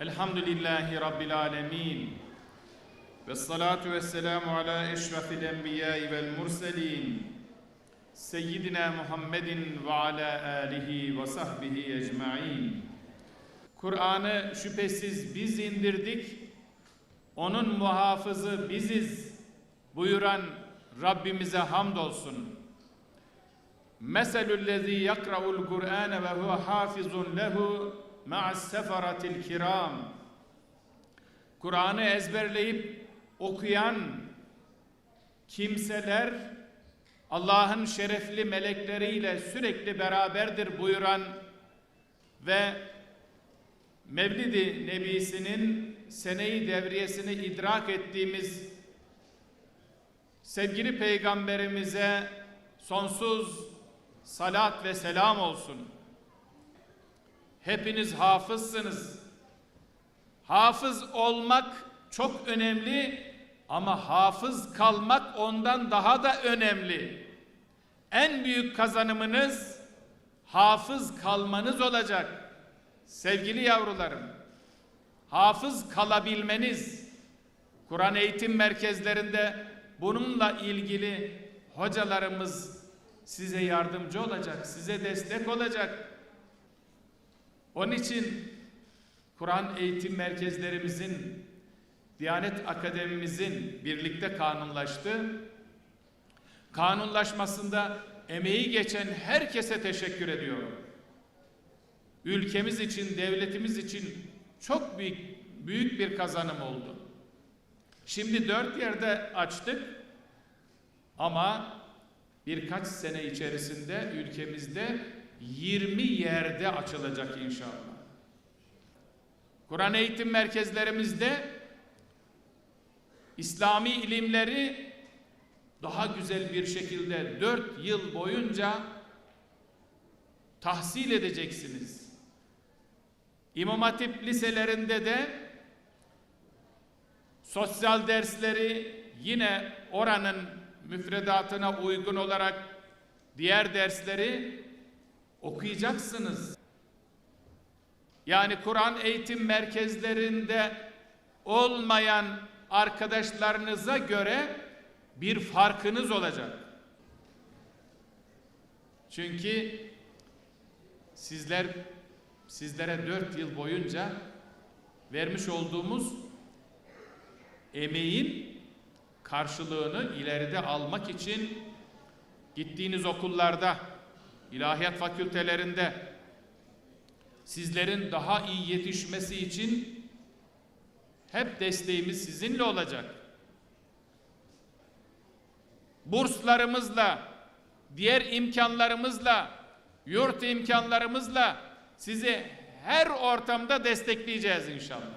Elhamdülillahi Rabbil alemin. Ve salatu ve selamu ala eşrafil enbiyai vel murselin. Seyyidina Muhammedin ve ala alihi ve sahbihi ecma'in. Kur'an'ı şüphesiz biz indirdik. Onun muhafızı biziz buyuran Rabbimize hamdolsun. Meselüllezî yakra'ul Kur'âne ve huve hafizun lehu ma'as sefaratil kiram. Kur'an'ı ezberleyip okuyan kimseler Allah'ın şerefli melekleriyle sürekli beraberdir buyuran ve Mevlid-i Nebisi'nin seneyi devriyesini idrak ettiğimiz sevgili peygamberimize sonsuz salat ve selam olsun. Hepiniz hafızsınız. Hafız olmak çok önemli ama hafız kalmak ondan daha da önemli. En büyük kazanımınız hafız kalmanız olacak. Sevgili yavrularım, hafız kalabilmeniz, Kur'an eğitim merkezlerinde bununla ilgili hocalarımız size yardımcı olacak, size destek olacak. Onun için Kur'an eğitim merkezlerimizin, Diyanet Akademimizin birlikte kanunlaştı. Kanunlaşmasında emeği geçen herkese teşekkür ediyorum. Ülkemiz için, devletimiz için çok büyük büyük bir kazanım oldu. Şimdi dört yerde açtık ama birkaç sene içerisinde ülkemizde 20 yerde açılacak inşallah. Kur'an eğitim merkezlerimizde İslami ilimleri daha güzel bir şekilde dört yıl boyunca tahsil edeceksiniz. İmam Hatip liselerinde de sosyal dersleri yine oranın müfredatına uygun olarak diğer dersleri okuyacaksınız. Yani Kur'an eğitim merkezlerinde olmayan arkadaşlarınıza göre bir farkınız olacak. Çünkü sizler sizlere dört yıl boyunca vermiş olduğumuz emeğin karşılığını ileride almak için gittiğiniz okullarda, ilahiyat fakültelerinde sizlerin daha iyi yetişmesi için hep desteğimiz sizinle olacak. Burslarımızla, diğer imkanlarımızla, yurt imkanlarımızla sizi her ortamda destekleyeceğiz inşallah.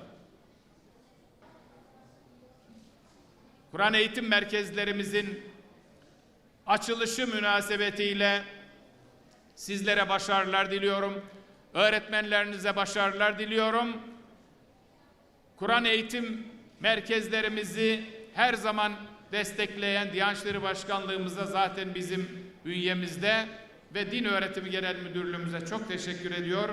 Kur'an eğitim merkezlerimizin açılışı münasebetiyle sizlere başarılar diliyorum. Öğretmenlerinize başarılar diliyorum. Kur'an eğitim merkezlerimizi her zaman destekleyen Diyanet İşleri Başkanlığımıza zaten bizim bünyemizde ve Din Öğretimi Genel Müdürlüğümüze çok teşekkür ediyor.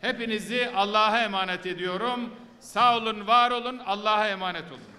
Hepinizi Allah'a emanet ediyorum. Sağ olun, var olun, Allah'a emanet olun.